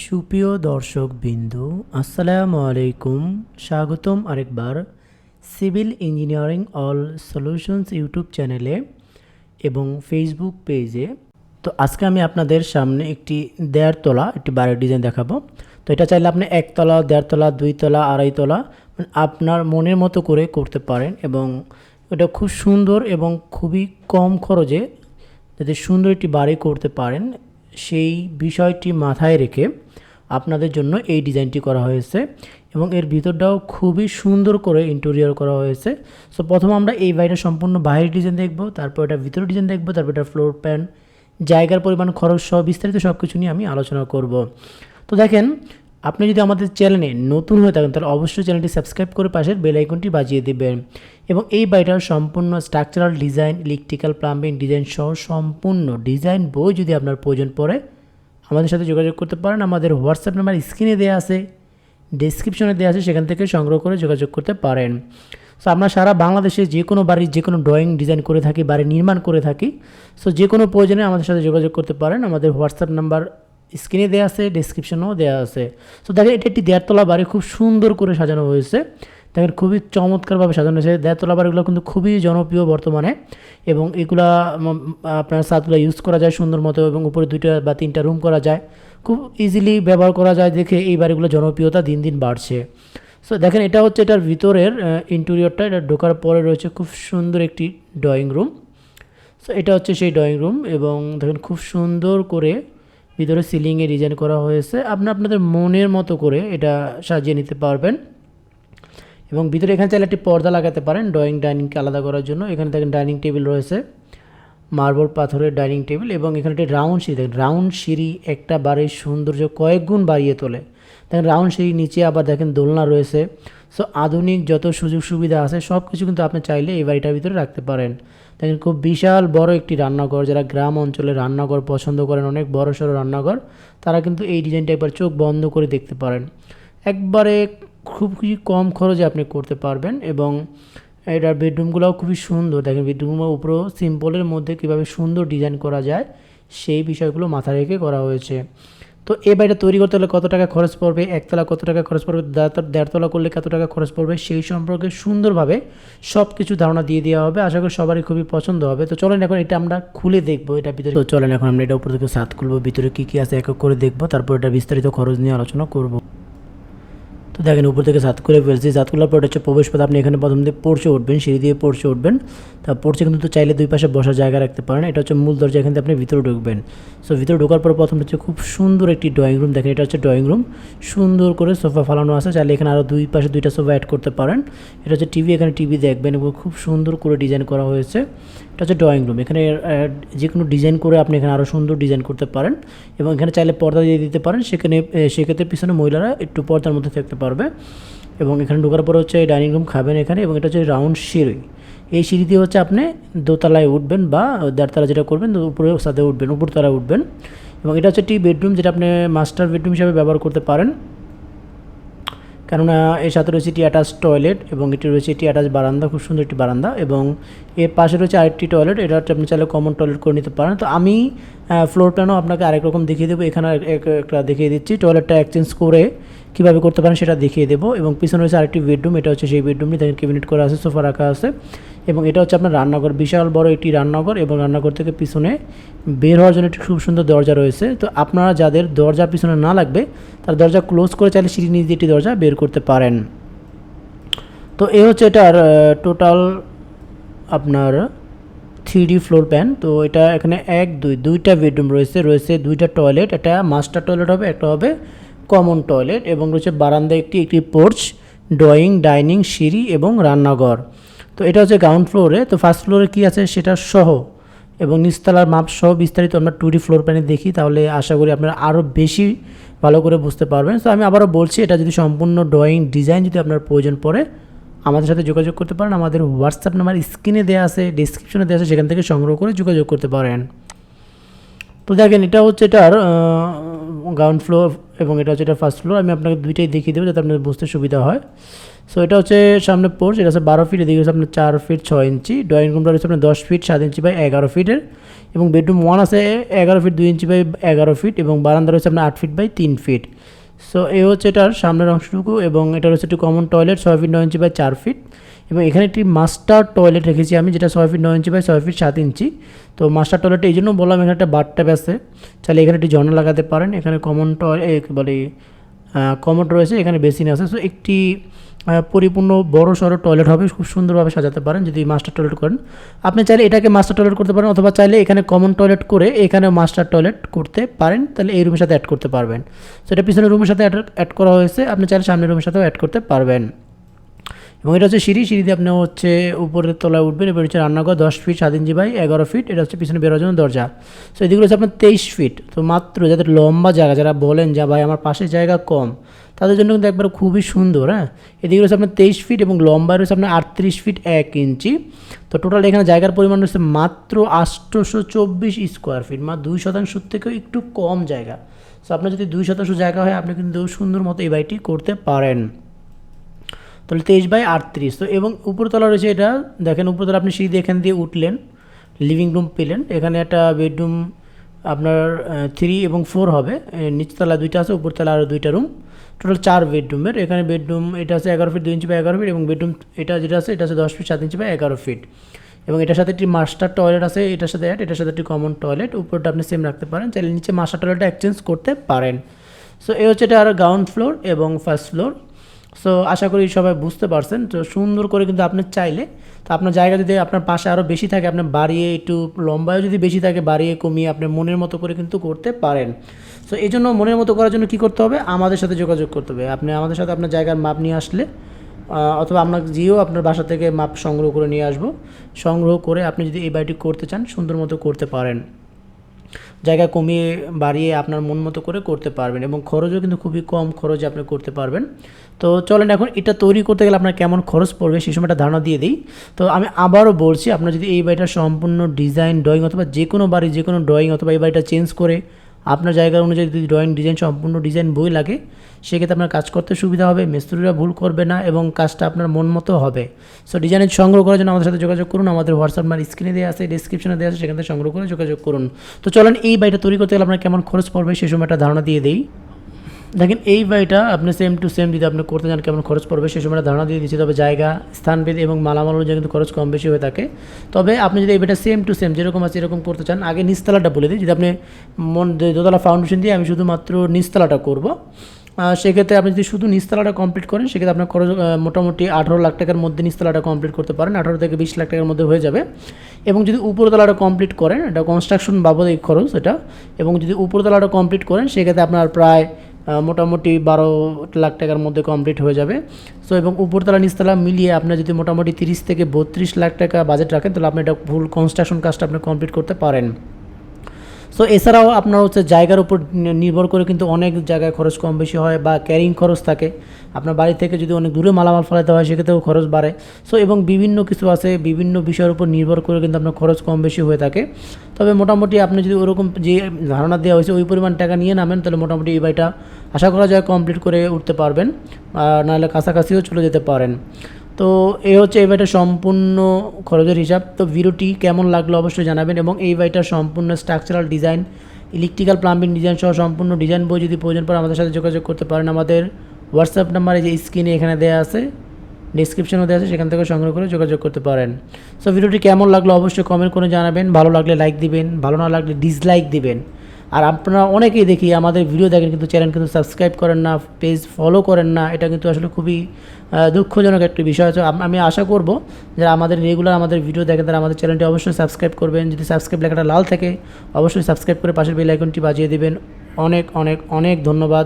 সুপ্রিয় দর্শক বিন্দু আসসালামু আলাইকুম। স্বাগতম আরেকবার civil engineering all solutions YouTube চ্যানেলে এবং ফেসবুক পেজে। তো আজকে আমি আপনাদের সামনে একটি দেড়তলা, একটি বাড়ির ডিজাইন দেখাবো। তো এটা চাইলে আপনি একতলা, দেড়তলা, দুইতলা, আড়াইতলা মানে আপনার মনের মতো করে করতে পারেন এবং এটা খুব সুন্দর এবং খুবই কম খরচে যাতে সুন্দর একটি বাড়ি করতে পারেন। সেই বিষয়টি মাথায় রেখে আপনাদের জন্য এই ডিজাইনটি করা হয়েছে এবং এর ভিতরটাও খুবই সুন্দর করে ইন্টেরিয়র করা হয়েছে। সো প্রথম আমরা এই বাড়িটা সম্পূর্ণ বাইরের ডিজাইন দেখব, তারপর এটা ভিতরের ডিজাইন দেখব, তারপর এটা ফ্লোর প্যান জায়গার পরিমাণ, খরচ সহ বিস্তারিত সব কিছু নিয়ে আমি আলোচনা করব। তো দেখেন আপনি যদি আমাদের চ্যানেলে নতুন হয়ে থাকেন, তাহলে অবশ্যই চ্যানেলটি সাবস্ক্রাইব করে পাশের বেল আইকনটি বাজিয়ে দেবেন। এবং এই বাড়িটার সম্পূর্ণ structural design electrical plumbing design সহ সম্পূর্ণ ডিজাইন বই যদি আপনার প্রয়োজন পড়ে, আমাদের সাথে যোগাযোগ করতে পারেন। আমাদের হোয়াটসঅ্যাপ নাম্বার স্ক্রিনে দেওয়া আছে ডেসক্রিপশনে দেওয়া আছে, সেখান থেকে সংগ্রহ করে যোগাযোগ করতে পারেন। সো আমরা সারা বাংলাদেশে যে কোনো বাড়ির যে কোনো ড্রয়িং ডিজাইন করে থাকি, বাড়ি নির্মাণ করে থাকি। সো যে কোনো প্রয়োজনে আমাদের সাথে যোগাযোগ করতে পারেন। আমাদের হোয়াটসঅ্যাপ নাম্বার স্ক্রিনে দেওয়া আছে ডেসক্রিপশনেও দেওয়া আছে। সো দেখেন, এটি একটি দেড়তলা বাড়ি, খুব সুন্দর করে সাজানো হয়েছে। দেখেন, খুবই চমৎকারভাবে সাজানো হয়েছে। দেড়তলা বাড়িগুলো কিন্তু খুবই জনপ্রিয় বর্তমানে এবং এগুলা আপনার সাতগুলো ইউজ করা যায় সুন্দর মতো এবং উপরে দুইটা বা তিনটা রুম করা যায়। খুব ইজিলি ব্যবহার করা যায় দেখে এই বাড়িগুলো জনপ্রিয়তা দিন দিন বাড়ছে। সো দেখেন, এটা হচ্ছে এটার ভিতরের ইন্টেরিয়রটা এটা ঢোকার পরে রয়েছে খুব সুন্দর একটি ড্রয়িং রুম সো এটা হচ্ছে সেই ড্রয়িং রুম এবং দেখেন, খুব সুন্দর করে ভিতরে সিলিংয়ে ডিজাইন করা হয়েছে। আপনি আপনাদের মনের মতো করে এটা সাজিয়ে নিতে পারবেন। এবং ভিতরে এখানে চাইলে একটি পর্দা লাগাতে পারেন ড্রয়িং ডাইনিংকে আলাদা করার জন্য। এখানে দেখেন ডাইনিং টেবিল রয়েছে মার্বল পাথরের ডাইনিং টেবিল এবং এখানে একটি রাউন্ড সিঁড়ি। দেখেন রাউন্ড সিঁড়ি একটা বাড়ির সৌন্দর্য কয়েক গুণ বাড়িয়ে তোলে। দেখেন রাউন্ড সিঁড়ি নিচে আবার দেখেন দোলনা রয়েছে। সো আধুনিক যত সুযোগ সুবিধা আছে সব কিছু কিন্তু আপনি চাইলে এই বাড়িটার ভিতরে রাখতে পারেন। দেখেন খুব বিশাল বড় একটি রান্নাঘর, যারা গ্রাম অঞ্চলে রান্নাঘর পছন্দ করেন, অনেক বড় সড়ো রান্নাঘর, তারা কিন্তু এই ডিজাইনটা একবার চোখ বন্ধ করে দেখতে পারেন। একবারে খুবই কম খরচে আপনি করতে পারবেন এবং এটার বেডরুমগুলোও খুবই সুন্দর। দেখেন বেডরুমের উপরেও সিম্পলের মধ্যে কীভাবে সুন্দর ডিজাইন করা যায়, সেই বিষয়গুলো মাথায় রেখে করা হয়েছে। তো এই বাড়িটা তৈরি করতে হলে কত টাকা খরচ পড়বে? একতলা কত টাকা খরচ পড়বে? দেড়তলা- করলে কত টাকা খরচ পড়বে? সেই সম্পর্কে সুন্দরভাবে সব কিছু ধারণা দিয়ে দেওয়া হবে। আশা করি সবারই খুবই পছন্দ হবে। তো চলেন এখন এটা আমরা খুলে দেখব এটা ভিতরে। তো চলেন এখন আমরা এটা উপর থেকে সাত খুলবো ভিতরে কী কী আছে এক করে দেখব, তারপর এটা বিস্তারিত খরচ নিয়ে আলোচনা করব। তো দেখেন, উপর থেকে সাত করে ফেলছি। সাত খোলার পর হচ্ছে প্রবেশ পথ আপনি এখানে প্রথম দিয়ে পড়ছে উঠবেন, সিঁড়ি দিয়ে পড়ছে উঠবেন। তা পড়ছে কিন্তু চাইলে দুই পাশে বসার জায়গা রাখতে পারেন। এটা হচ্ছে মূল দরজা, এখান থেকে আপনি ভিতরে ঢুকবেন। সো ভিতরে ঢোকার পর প্রথম হচ্ছে খুব সুন্দর একটি ড্রয়িং রুম দেখেন, এটা হচ্ছে ড্রয়িং রুম সুন্দর করে সোফা ফালানো আছে। চাইলে এখানে আরও দুই পাশে দুইটা সোফা অ্যাড করতে পারেন। এটা হচ্ছে টিভি এখানে টিভি দেখবেন এবং খুব সুন্দর করে ডিজাইন করা হয়েছে। এটা হচ্ছে ড্রয়িং রুম এখানে যে কোনো ডিজাইন করে আপনি এখানে আরও সুন্দর ডিজাইন করতে পারেন। এবং এখানে চাইলে পর্দা দিয়ে দিতে পারেন। সেখানে সেক্ষেত্রে পিছনে মহিলারা একটু পর্দার মধ্যে থাকতে পারবে। এবং এখানে ঢোকার পর হচ্ছে ডাইনিং রুম খাবেন এখানে এবং এটা হচ্ছে রাউন্ড সিঁড়ি। এই সিঁড়ি দিয়ে হচ্ছে আপনি দোতলায় উঠবেন বা দেড়তলা যেটা করবেন, উপরে সাথে উঠবেন, উপরতলায় উঠবেন। এবং এটা হচ্ছে একটি বেডরুম যেটা আপনি মাস্টার বেডরুম হিসাবে ব্যবহার করতে পারেন। কেননা এর সাথে রয়েছে একটি অ্যাটাচ টয়লেট এবং এটি রয়েছে একটি অ্যাটাচ বারান্দা, খুব সুন্দর একটি বারান্দা। এবং এর পাশে রয়েছে আরেকটি টয়লেট, এটা হচ্ছে আপনি চাইলে কমন টয়লেট করে নিতে পারেন। তো আমি ফ্লোর প্ল্যানও আপনাকে আরেক রকম দেখিয়ে দেবো। এখানে এক- এক- একটা দেখিয়ে দিচ্ছি। টয়লেটটা এক্সচেঞ্জ করে কীভাবে করতে পারেন সেটা দেখিয়ে দেবো। এবং পিছনে রয়েছে আরেকটি বেডরুম, এটা হচ্ছে সেই বেডরুমটি দেখেন ক্যাবিনেট করা আছে, সোফা রাখা আছে। এবং এটা হচ্ছে আপনার রান্নাঘর, বিশাল বড় একটি রান্নাঘর এবং রান্নাঘর থেকে পিছনে বের হওয়ার জন্য একটি খুব সুন্দর দরজা রয়েছে। তো আপনারা যাদের দরজা পিছনে না লাগবে, তার দরজা ক্লোজ করে চাইলে সিঁড়ি দিয়ে একটি দরজা বের করতে পারেন। তো এই হচ্ছে এটার টোটাল আপনার থ্রি ফ্লোর প্যান তো এটা এখানে এক, দুই, দুইটা বেডরুম রয়েছে রয়েছে দুইটা টয়লেট একটা মাস্টার টয়লেট হবে, একটা হবে কমন টয়লেট এবং রয়েছে বারান্দা একটি একটি পোর্চ ড্রয়িং ডাইনিং সিঁড়ি এবং রান্নাঘর। তো এটা হচ্ছে গ্রাউন্ড ফ্লোরে তো ফার্স্ট ফ্লোরে কী আছে সেটা সহ এবং নিচতলার মাপ সহ বিস্তারিত আমরা টু ডি ফ্লোর প্ল্যানে দেখি, তাহলে আশা করি আপনারা আরও বেশি ভালো করে বুঝতে পারবেন। তো আমি আবারও বলছি, এটা যদি সম্পূর্ণ ড্রয়িং ডিজাইন যদি আপনার প্রয়োজন পড়ে, আমাদের সাথে যোগাযোগ করতে পারেন। আমাদের হোয়াটসঅ্যাপ নাম্বার স্ক্রিনে দেওয়া আছে ডিসক্রিপশনে দেওয়া আছে, সেখান থেকে সংগ্রহ করে যোগাযোগ করতে পারেন। তো দেখেন, এটা হচ্ছে এটার গ্রাউন্ড ফ্লোর এবং এটা হচ্ছে এটা ফার্স্ট ফ্লোর আমি আপনাকে দুইটাই দেখিয়ে দেবো যাতে আপনার বুঝতে সুবিধা হয়। সো এটা হচ্ছে সামনে পোর্চ এটা হচ্ছে বারো ফিট এদিকে হচ্ছে আপনার চার ফিট ছয় ইঞ্চি। ড্রয়িং রুমটা হচ্ছে আপনার দশ ফিট সাত ইঞ্চি বাই এগারো ফিটের এবং বেডরুম ওয়ান আছে এগারো ফিট দুই ইঞ্চি বাই এগারো ফিট এবং বারান্দা রয়েছে আপনার আট ফিট বাই তিন ফিট সো এ হচ্ছে এটার সামনের অংশটুকু এবং এটা হচ্ছে একটি কমন টয়লেট ছয় ফিট নয় ইঞ্চি বাই চার ফিট এবং এখানে একটি মাস্টার টয়লেট রেখেছি আমি, যেটা ছয় ফিট নয় ইঞ্চি বাই ছয় ফিট সাত ইঞ্চি তো মাস্টার টয়লেট এই জন্য বললাম এখানে একটা বাথটাব আছে। চাইলে এখানে একটি ঝর্ণা লাগাতে পারেন। এখানে কমন টয়লেট বলে কমোড রয়েছে, এখানে বেসিন আছে। সো একটি পরিপূর্ণ বড় সড়ো টয়লেট হবে, খুব সুন্দরভাবে সাজাতে পারেন যদি মাস্টার টয়লেট করেন। আপনি চাইলে এটাকে মাস্টার টয়লেট করতে পারেন, অথবা চাইলে এখানে কমন টয়লেট করে এখানে মাস্টার টয়লেট করতে পারেন, তাহলে এই রুমের সাথে অ্যাড করতে পারবেন। সেটা পিছনের রুমের সাথে অ্যাড করা হয়েছে, আপনি চাইলে সামনের রুমের সাথেও অ্যাড করতে পারবেন। এবং এটা হচ্ছে সিঁড়ি সিঁড়ি দিয়ে আপনি হচ্ছে উপরের তলায় উঠবেন, এবার হচ্ছে রান্নাঘর দশ ফিট, সাত ইঞ্চি এগারো ফিট, এটা হচ্ছে পিছনে বেরোর জন্য দরজা। সো এদিকে হচ্ছে আপনার তেইশ ফিট। তো মাত্র যাদের লম্বা জায়গা, যারা বলেন যা ভাই, আমার পাশে জায়গা কম, তাদের জন্য কিন্তু একবার খুবই সুন্দর হ্যাঁ? এদিকে রয়েছে আপনার তেইশ ফিট এবং লম্বা রয়েছে আপনার আটত্রিশ ফিট এক ইঞ্চি। তো টোটাল এখানে জায়গার পরিমাণ রয়েছে মাত্র আটশোশো চব্বিশ স্কোয়ার ফিট মা দুই শতাংশের থেকেও একটু কম জায়গা। সো আপনার যদি দুই শতাংশ জায়গা হয়, আপনি কিন্তু সুন্দর মতো এই বাড়িটি করতে পারেন। তাহলে তেইশ বাই আটত্রিশ। তো এবং উপরতলা রয়েছে এটা দেখেন উপরতলা আপনি সিঁড়ি এখান দিয়ে উঠলেন লিভিং রুম পেলেন। এখানে একটা বেডরুম আপনার থ্রি এবং ফোর হবে। এ, নিচতলা দুইটা আছে উপরতলা আরও দুইটা রুম টোটাল চার বেডরুমের এখানে বেডরুম এটা আছে এগারো ফিট দুই ইঞ্চি বাই এগারো ফিট এবং বেডরুম এটা যেটা আছে এটা আছে দশ ফিট সাত ইঞ্চি বাই এগারো ফিট এবং এটার সাথে একটি মাস্টার টয়লেট আছে এটার সাথে অ্যাড এটার সাথে একটি কমন টয়লেট উপরটা আপনি সেম রাখতে পারেন চাইলে নিচে মাস্টার টয়লেটটা এক্সচেঞ্জ করতে পারেন। সো এই হচ্ছে এটা আর গ্রাউন্ড ফ্লোর এবং ফার্স্ট ফ্লোর সো আশা করি সবাই বুঝতে পারছেন। তো সুন্দর করে কিন্তু আপনি চাইলে, তো আপনার জায়গা যদি আপনার পাশে আরও বেশি থাকে, আপনি বাড়িয়ে একটু লম্বায়ও যদি বেশি থাকে, বাড়িয়ে কমিয়ে আপনি মনের মতো করে কিন্তু করতে পারেন। সো এই জন্য মনের মতো করার জন্য কী করতে হবে? আমাদের সাথে যোগাযোগ করতে হবে। আপনি আমাদের সাথে আপনার জায়গার মাপ নিয়ে আসলে অথবা আপনার যেও আপনার বাসা থেকে মাপ সংগ্রহ করে নিয়ে আসব। সংগ্রহ করে আপনি যদি এই বাড়িটি করতে চান, সুন্দর মতো করতে পারেন। জায়গা কমিয়ে বাড়িয়ে আপনার মন মতো করে করতে পারবেন এবং খরচও কিন্তু খুবই কম খরচে আপনি করতে পারবেন। তো চলেন এখন এটা তৈরি করতে গেলে আপনার কেমন খরচ পড়বে সেই সময়টা ধারণা দিয়ে দিই। তো আমি আবারও বলছি, আপনার যদি এই বাড়িটা সম্পূর্ণ ডিজাইন ড্রয়িং অথবা যে কোনো বাড়ি যে কোনো ড্রয়িং অথবা এই বাড়িটা চেঞ্জ করে আপনার জায়গা অনুযায়ী যদি ড্রয়িং ডিজাইন সম্পূর্ণ ডিজাইন বই লাগে, সেক্ষেত্রে আপনার কাজ করতে সুবিধা হবে, মিস্ত্রিরা ভুল করবে না এবং কাজটা আপনার মন মতো হবে। সো ডিজাইনের সংগ্রহ করার জন্য আমাদের সাথে যোগাযোগ করুন, আমাদের হোয়াটসঅ্যাপ নাম্বার স্ক্রিনে দেওয়া আছে ডিসক্রিপশনে দেওয়া আছে, সেখান থেকে সংগ্রহ করে যোগাযোগ করুন। তো চলেন, এই বাড়িটা তৈরি করতে গেলে আপনার কেমন খরচ পড়বে, সে সময় একটা ধারণা দিয়ে দিই। দেখেন, এই বাড়িটা আপনি সেম টু সেম যদি আপনি করতে চান কেমন খরচ পড়বে সেই সময়টা ধারণা দিয়ে দিচ্ছি। তবে জায়গা স্থানভেদ এবং মালামাল অনুযায়ী কিন্তু খরচ কম বেশি হয়ে থাকে। তবে আপনি যদি এই বাড়িটা সেম টু সেম যেরকম আছে এরকম করতে চান, আগে নিচতলাটা বলে দিই। যদি আপনি মন দোতলা ফাউন্ডেশন দিয়ে আমি শুধুমাত্র নিচতলাটা করব সেক্ষেত্রে আপনি যদি শুধু নিচতলাটা কমপ্লিট করেন, সেক্ষেত্রে আপনার খরচ মোটামুটি আঠারো লাখ টাকার মধ্যে নিস্তলাটা কমপ্লিট করতে পারেন। আঠারো থেকে বিশ লাখ টাকার মধ্যে হয়ে যাবে। এবং যদি উপরতলাটা কমপ্লিট করেন, এটা কনস্ট্রাকশন বাবদ এই খরচ এটা। এবং যদি উপরতলাটা কমপ্লিট করেন, সেক্ষেত্রে আপনার প্রায় মোটামুটি বারো লাখ টাকার মধ্যে কমপ্লিট হয়ে যাবে। সো এবং উপরতলা নিচতলা মিলিয়ে আপনার যদি মোটামুটি তিরিশ থেকে বত্রিশ লাখ টাকা বাজেট রাখেন, তাহলে আপনি এটা ফুল কনস্ট্রাকশন কাজটা আপনি কমপ্লিট করতে পারেন। সো এছাড়াও আপনার হচ্ছে জায়গার উপর নির্ভর করে কিন্তু অনেক জায়গায় খরচ কম বেশি হয় বা ক্যারিং খরচ থাকে। আপনার বাড়ি থেকে যদি অনেক দূরে মালামাল ফেলাতে হয়, সেক্ষেত্রেও খরচ বাড়ে। সো এবং বিভিন্ন কিছু আছে, বিভিন্ন বিষয়ের উপর নির্ভর করে কিন্তু আপনার খরচ কম বেশি হয়ে থাকে। তবে মোটামুটি আপনি যদি ওরকম যে ধারণা দেওয়া হয়েছে, ওই পরিমাণ টাকা নিয়ে নামেন, তাহলে মোটামুটি এই বাড়িটা আশা করা যায় কমপ্লিট করে উঠতে পারবেন। নাহলে কাছাকাছিও চলে যেতে পারেন। তো এ হচ্ছে এই বাড়িটার সম্পূর্ণ খরচের হিসাব। তো ভিডিওটি কেমন লাগল অবশ্যই জানাবেন এবং এই বাড়িটার সম্পূর্ণ structural design electrical plumbing design সহ সম্পূর্ণ ডিজাইন বই যদি প্রয়োজন পড়ে আমাদের সাথে যোগাযোগ করতে পারেন। আমাদের হোয়াটসঅ্যাপ নাম্বারে যে স্ক্রিনে এখানে দেওয়া আছে ডিসক্রিপশনও দেওয়া আছে, সেখান থেকে সংগ্রহ করে যোগাযোগ করতে পারেন। সো ভিডিওটি কেমন লাগল অবশ্যই কমেন্ট করে জানাবেন। ভালো লাগলে লাইক দিবেন, ভালো না লাগলে ডিসলাইক দিবেন। আর আপনারা অনেকেই দেখি আমাদের ভিডিও দেখেন কিন্তু চ্যানেল কিন্তু সাবস্ক্রাইব করেন না পেজ ফলো করেন না, এটা কিন্তু আসলে খুবই দুঃখজনক একটি বিষয়। আছে আমি আশা করব যারা আমাদের রেগুলার আমাদের ভিডিও দেখেন তারা আমাদের চ্যানেলটি অবশ্যই সাবস্ক্রাইব করবেন। যদি সাবস্ক্রাইব লেখাটা লাল থাকে, অবশ্যই সাবস্ক্রাইব করে পাশের বেল আইকনটি বাজিয়ে দেবেন। অনেক অনেক অনেক ধন্যবাদ।